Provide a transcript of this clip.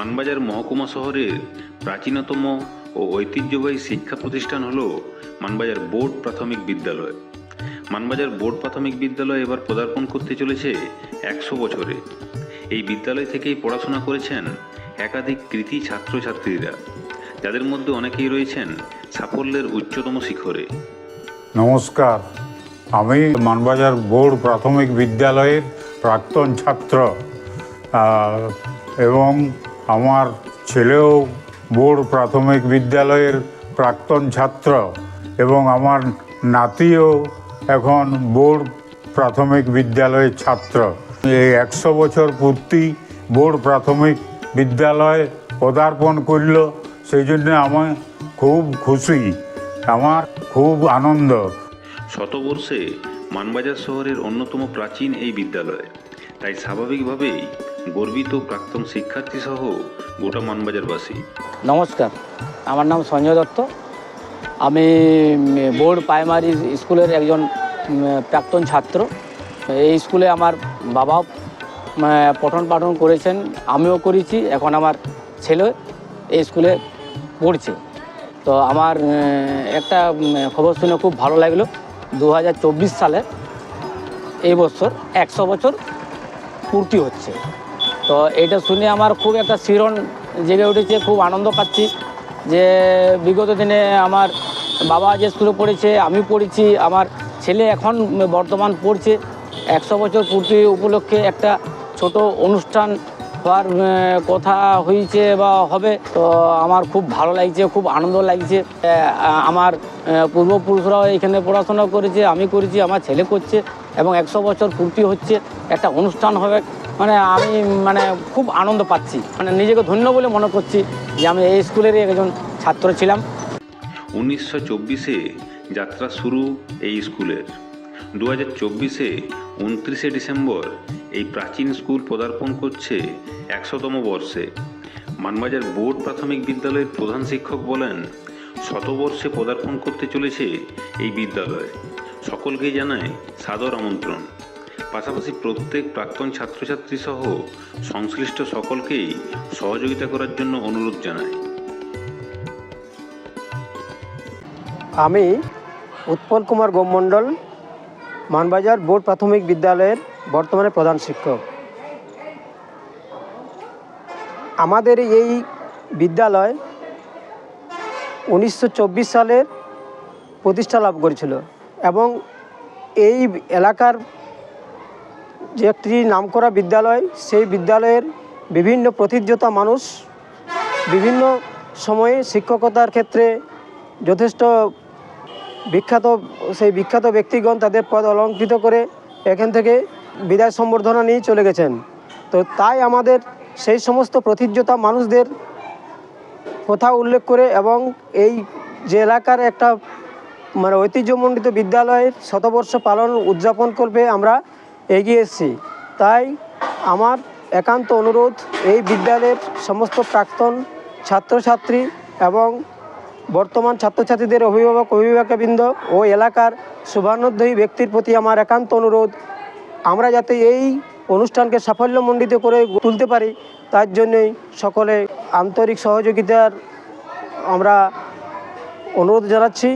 মানবাজার মহকুমা শহরের প্রাচীনতম ও ঐতিহ্যবাহী শিক্ষা প্রতিষ্ঠান হল মানবাজার বোর্ড প্রাথমিক বিদ্যালয়। মানবাজার বোর্ড প্রাথমিক বিদ্যালয় এবার পদার্পণ করতে চলেছে একশো বছরে। এই বিদ্যালয় থেকেই পড়াশোনা করেছেন একাধিক কৃতি ছাত্রছাত্রীরা। যাদের মধ্যে অনেকেই রয়েছেন সাফল্যের উচ্চতম শিখরে। নমস্কার, আমি মানবাজার বোর্ড প্রাথমিক বিদ্যালয়ের প্রাক্তন ছাত্র এবং আমার ছেলেও বোর্ড প্রাথমিক বিদ্যালয়ের প্রাক্তন ছাত্র এবং আমার নাতিও এখন বোর্ড প্রাথমিক বিদ্যালয়ের ছাত্র। এই একশো বছর পূর্তি বোর্ড প্রাথমিক বিদ্যালয় পদার্পণ করল, সেই জন্য আমি খুব খুশি। আমার খুব আনন্দ। শতবর্ষে মানবাজার শহরের অন্যতম প্রাচীন এই বিদ্যালয়। তাই স্বাভাবিকভাবেই গর্বিত প্রাক্তন শিক্ষার্থী সহ গোটা মানবাজারবাসী। নমস্কার আমার নাম সঞ্জয় দত্ত। আমি বোর্ড প্রাইমারি স্কুলের একজন প্রাক্তন ছাত্র। এই স্কুলে আমার উম, পঠন পাঠন করেছেন আমিও করেছি এখন আমার ছেলে এই স্কুলে পড়ছে। তো আমার একটা খবর শুনে খুব ভালো লাগল। দু হাজার চব্বিশ সালে এই বছর একশো বছর পূর্তি হচ্ছে। তো এটা শুনে আমার খুব একটা শিরণ জেগে উঠেছে, খুব আনন্দ পাচ্ছি যে বিগত দিনে আমার বাবা যে স্কুলে পড়েছে আমি পড়েছি, আমার ছেলে এখন বর্তমান পড়ছে। একশো বছর পূর্তি উপলক্ষে একটা ছোট অনুষ্ঠান হওয়ার কথা হয়েছে বা হবে, তো আমার খুব ভালো লাগছে, খুব আনন্দ লাগছে। আমার পূর্বপুরুষরাও এখানে পড়াশোনা করেছে, আমি করেছি, আমার ছেলে করছে এবং একশো বছর পূর্তি হচ্ছে। একটা অনুষ্ঠান হবে মানে আমি মানে খুব আনন্দ পাচ্ছি। মানে নিজেকে ধন্য বলে মনে করছি যে আমি এই স্কুলেরই একজন ছাত্র ছিলাম। উনিশশো চব্বিশে যাত্রা শুরু এই স্কুলের। দু হাজার চব্বিশে উনত্রিশে ডিসেম্বর এই প্রাচীন স্কুল পদার্পণ করছে একশোতম বর্ষে। মানবাজার বোর্ড প্রাথমিক বিদ্যালয়ের প্রধান শিক্ষক বলেন, শতবর্ষে পদার্পণ করতে চলেছে এই বিদ্যালয়। সকলকেই জানায় সাদর আমন্ত্রণ। পাশাপাশি প্রত্যেক প্রাক্তন ছাত্রছাত্রী সহ সংশ্লিষ্ট সকলকেই সহযোগিতা করার জন্য অনুরোধ জানায় আমি উৎপল কুমার গোমণ্ডল মানবাজার বোর্ড প্রাথমিক বিদ্যালয়ের বর্তমানে প্রধান শিক্ষক। আমাদের এই বিদ্যালয় উনিশশো চব্বিশ সালের প্রতিষ্ঠা লাভ করেছিল এবং এই এলাকার যে একটি নামকরা বিদ্যালয়, সেই বিদ্যালয়ের বিভিন্ন প্রতিযোগিতা মানুষ বিভিন্ন সময়ে শিক্ষকতার ক্ষেত্রে যথেষ্ট বিখ্যাত, সেই বিখ্যাত ব্যক্তিগণ তাদের পদ অলঙ্কৃত করে এখান থেকে বিদায় সম্বর্ধনা নিয়ে চলে গেছেন। তো তাই আমাদের সেই সমস্ত প্রতিযোগিতা মানুষদের কথা উল্লেখ করে এবং এই যে এলাকার একটা মানে ঐতিহ্যমণ্ডিত বিদ্যালয়ের শতবর্ষ পালন উদযাপন করবে আমরা এগিয়ে এসেছি তাই আমার একান্ত অনুরোধ এই বিদ্যালয়ের সমস্ত প্রাক্তন ছাত্রছাত্রী এবং বর্তমান ছাত্রছাত্রীদের অভিভাবক, অভিভাবকবৃন্দ ও এলাকার শুভানুধ্যায়ী ব্যক্তির প্রতি আমার একান্ত অনুরোধ। আমরা যাতে এই অনুষ্ঠানকে সাফল্যমণ্ডিত করে তুলতে পারি, তার জন্যই সকলে আন্তরিক সহযোগিতার আমরা অনুরোধ জানাচ্ছি।